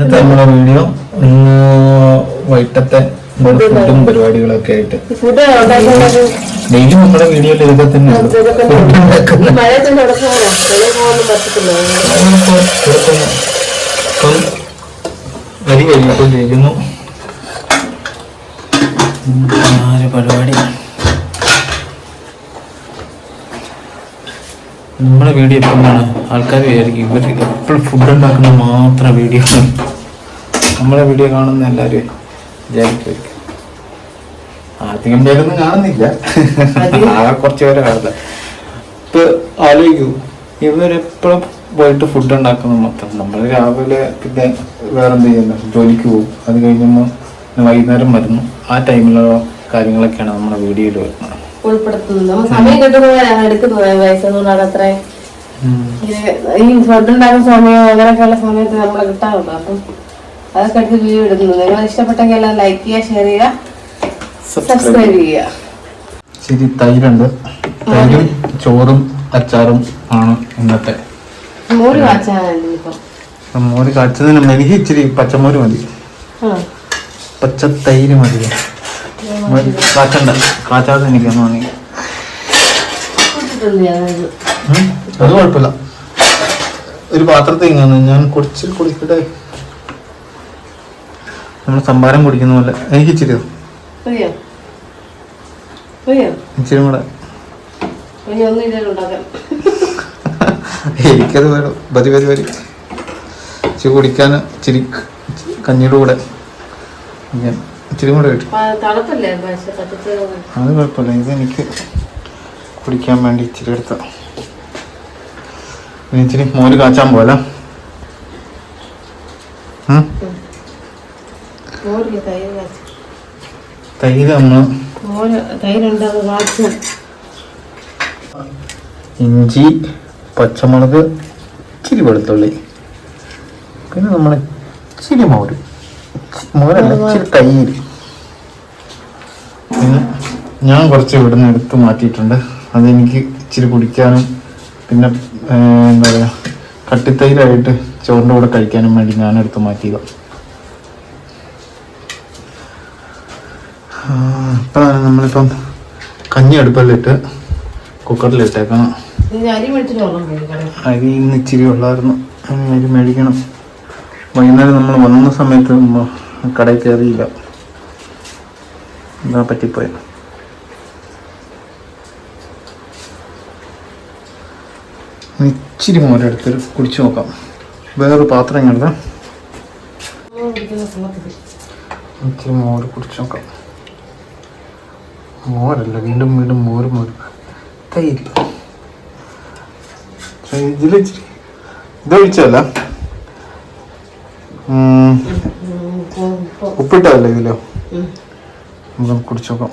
ഇന്നത്തെ നമ്മുടെ വീഡിയോ ഇന്ന് വൈകിട്ടത്തെ ഫുഡും പരിപാടികളൊക്കെ ആയിട്ട്. ഡെയിലി നമ്മുടെ വീഡിയോയിൽ ഇതൊക്കെ തന്നെ ഇപ്പം വരി കഴിഞ്ഞിരിക്കുന്നു പരിപാടി. നമ്മുടെ വീഡിയോ എപ്പോഴാണ് ആൾക്കാർ വിചാരിക്കും ഇവർ എപ്പോഴും ഫുഡ് ഉണ്ടാക്കുന്ന മാത്രം വീഡിയോ നമ്മളെ വീഡിയോ കാണുന്ന എല്ലാവരും വിചാരിക്കും അധികം പേരൊന്നും കാണുന്നില്ല. ആ കുറച്ച് പേരെ കാണുന്നത് ഇപ്പൊ ആലോചിക്കൂ ഇവരെപ്പോഴും പോയിട്ട് ഫുഡ് ഉണ്ടാക്കുന്ന മൊത്തം നമ്മൾ രാവിലെ പിന്നെ വേറെ എന്ത് ചെയ്യുന്നു? ജോലിക്ക് പോകും. അത് കഴിഞ്ഞുമ്പോൾ വൈകുന്നേരം വരുന്നു. ആ ടൈമിലുള്ള കാര്യങ്ങളൊക്കെയാണ് നമ്മുടെ വീഡിയോയിൽ വരുന്നത്. ഉൾപ്പെടുത്തുന്നത്. സമയം കിട്ടുന്നവരാണ് എടുക്കുന്നത് വയസ്സെന്നുള്ളതാണ് അത്ര ഈ ഫുഡ് ഉണ്ടാക്കുന്ന സമയം അങ്ങനെയൊക്കെയുള്ള സമയത്ത് നമ്മളെ കിട്ടാറുണ്ട്? അപ്പം അതൊക്കെ എടുത്ത് വീഡിയോ ഇടുന്നു നിങ്ങൾ ഇഷ്ടപ്പെട്ടെങ്കിൽ എല്ലാം ലൈക്ക് ചെയ്യുക ഷെയർ ചെയ്യുക സബ്സ്ക്രൈബ് ചെയ്യുക. ശരി തൈരുണ്ട്. തൈരും ചോറും അച്ചാറും ആണ് ഇന്നത്തെ. മോര് മോര് കാച്ചതിന് എനിക്ക് ഇച്ചിരി പച്ചമോര് മതി. പച്ച തൈര് മതി. കാച്ചണ്ട. കാച്ചാതെ എനിക്കൊന്നും തോന്നി അത് കുഴപ്പമില്ല. ഒരു പാത്രത്തിൽ ഇങ്ങനെ ഞാൻ കുടിച്ച് കുടിക്കട്ടെ നമ്മൾ സംഭാരം കുടിക്കുന്ന പോലെ. എനിക്ക് ഇച്ചിരി ഇച്ചിരി കൂടെ. എനിക്കത് വേണം. പതി വരി വരി ഇച്ചിരി കുടിക്കാൻ ഇച്ചിരി കഞ്ഞിയുടെ കൂടെ ഞാൻ ഇച്ചിരി കൂടെ കിട്ടും അത് കുഴപ്പമില്ല. ഇത് എനിക്ക് കുടിക്കാൻ വേണ്ടി ഇച്ചിരി എടുത്ത. ഇനി ഇച്ചിരി മോര് കാച്ചാൻ പോലെ തൈര് നമ്മൾ ഇഞ്ചി പച്ചമുളക് ഇച്ചിരി വെളുത്തുള്ളി. പിന്നെ നമ്മൾ ഇച്ചിരി മോര്. മോരല്ല ഇച്ചിരി തൈര്. പിന്നെ ഞാൻ കുറച്ച് ഇവിടുന്ന് എടുത്ത് മാറ്റിയിട്ടുണ്ട്. അതെനിക്ക് ഇച്ചിരി കുടിക്കാനും പിന്നെ എന്താ പറയുക കട്ടിത്തൈരായിട്ട് ചോറിന്റെ കൂടെ കഴിക്കാനും വേണ്ടി ഞാൻ എടുത്ത് മാറ്റിയതാണ് ഇപ്പോഴാണ് നമ്മളിപ്പം കഞ്ഞി അടുപ്പലിട്ട് കുക്കറിലിട്ടേക്കണം അരി ഇന്ന് ഇച്ചിരി ഉള്ളായിരുന്നു അരി മേടിക്കണം. വൈകുന്നേരം നമ്മൾ വന്ന സമയത്ത് കടയിൽ കയറിയില്ല. എന്താ പറ്റിപ്പോയത്. ഇച്ചിരി മോരെടുത്ത് കുടിച്ചു നോക്കാം. വേറൊരു പാത്രം ഇങ്ങനെ ഇച്ചിരി മോര് കുടിച്ചു നോക്കാം. മോരല്ല വീണ്ടും വീണ്ടും മോര് മോര്. തൈര്. ഇതിൽ ഇച്ചിരി ഇതൊഴിച്ചല്ല ഉപ്പിട്ടല്ലേ ഇതിലോ? നമുക്ക് കുടിച്ചു നോക്കാം.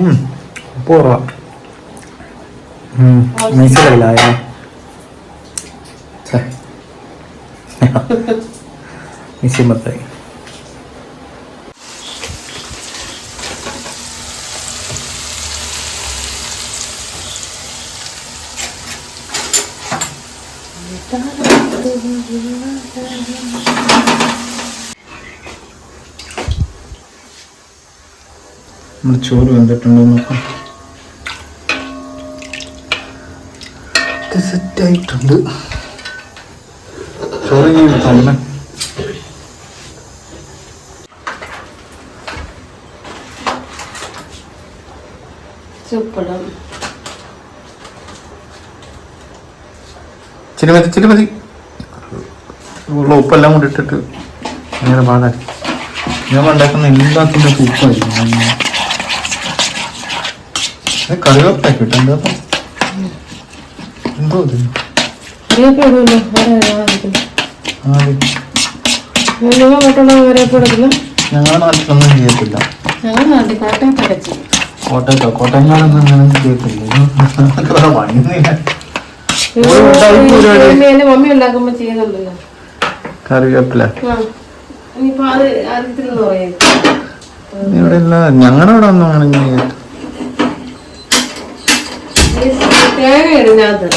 ഉം, ഉപ്പ് കുറവാ മനസ്സിലായില്ല മിസ്സിമത്തായി നമ്മുടെ ചോറ് വന്നിട്ടുണ്ടോ നോക്കാം. ഇത് സെറ്റായിട്ടുണ്ട്. ചോറ് ഞാൻ എടുത്തോളെ ചുപ്പടം ഇച്ചിരി മതി ഇച്ചിരി മതി. ഉള്ള ഉപ്പെല്ലാം കൂടി ഇട്ടിട്ട് അങ്ങനെ പാടാൻ ഞാൻ ഉണ്ടാക്കുന്ന എല്ലാത്തിന്റെ ഉപ്പായിരിക്കും അത് കറിവേപ്പായി കിട്ടും. എന്താ? എന്തോ. ആദ്യം നിങ്ങൾ ഞങ്ങളുടെ നാട്ടിലൊന്നും ചെയ്യത്തില്ല. ഞങ്ങൾ നാട്ടിൽ കോട്ടയത്തൊക്കെ ചെയ്യും. കോട്ടയത്തോ? കോട്ടയങ്ങളൊന്നും അങ്ങനെ ചെയ്യത്തില്ല. വാങ്ങുന്നില്ല ഒരു ഉണ്ടാക്കി പരിപാടി. ഇത് എന്റെ മമ്മി ഉണ്ടാക്കുമ്പോ ചെയ്യുന്നുണ്ടല്ലോ. കറിവേപ്പില. ആ. ഇനിയിപ്പോ അത് അറിയത്തില്ലെന്ന് പറയും. ഇവിടെ ഇല്ല ഞങ്ങളുടെ ഇവിടെ ഒന്നും അങ്ങനെ ചെയ്യത്തില്ല തേങ്ങ ഇടുന്നകത്ത്.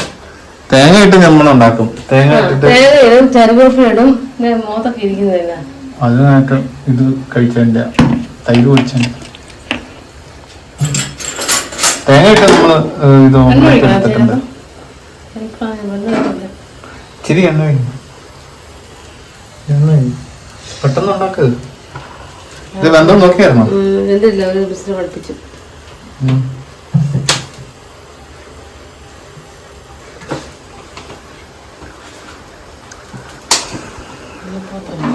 തേങ്ങ ഇട്ട് നമ്മൾ ഉണ്ടാക്കും. തേങ്ങ ഇട്ടിട്ട് തേങ്ങ ഇടും മോത്തൊക്കെ ഇത് കഴിച്ചതിന്റെ തൈര് കുഴിച്ചു തേങ്ങ ഇട്ട് നമ്മൾ ഇത് ഓംലെറ്റ് എടുത്തിട്ടുണ്ട്. ഇച്ചിരി എണ്ണ കഴിഞ്ഞു എണ്ണ. പെട്ടെന്ന് ഉണ്ടാക്കുക ഇത് വെന്തോ നോക്കിയായിരുന്നോ? ഉം, എന്തില്ല ഒരു ബിസിനസ് പഠിപ്പിച്ചു ഉം. ഇത്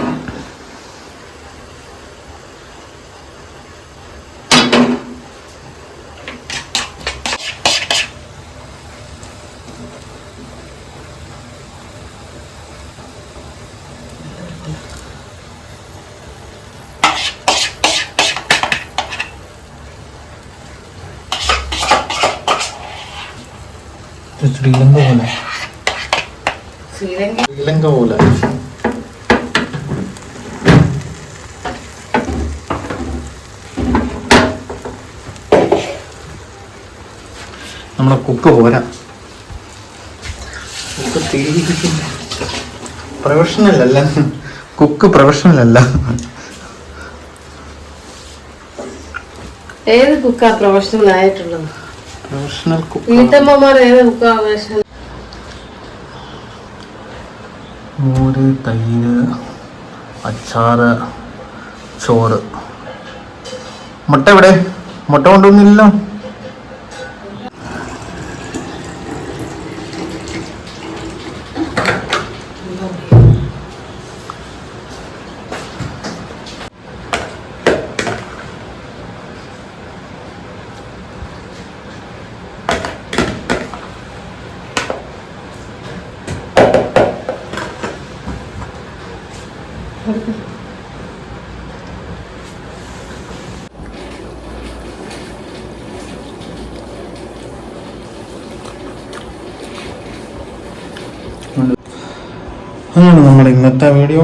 ശ്രീലങ്ക പോലെ ശ്രീലങ്ക പോലെ നമ്മളെ കുക്ക് പോരാ. കുക്ക് തീരുന്നില്ല പ്രൊഫഷണൽ അല്ല കുക്ക് പ്രൊഫഷണൽ അല്ല ഏത് കുക്കാ പ്രൊഫഷണൽ ആയിട്ടുള്ളത് പ്രൊഫഷണൽ മോര് തൈര് അച്ചാറ് ചോറ്. മുട്ട എവിടെ? മുട്ട കൊണ്ടുവന്നില്ലല്ലോ. അങ്ങനെ നമ്മുടെ ഇന്നത്തെ വീഡിയോ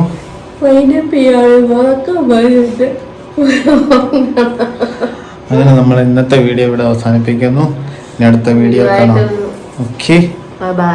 അങ്ങനെ നമ്മൾ ഇന്നത്തെ വീഡിയോ ഇവിടെ അവസാനിപ്പിക്കുന്നു. ഇനി അടുത്ത വീഡിയോ കാണാം. Okay bye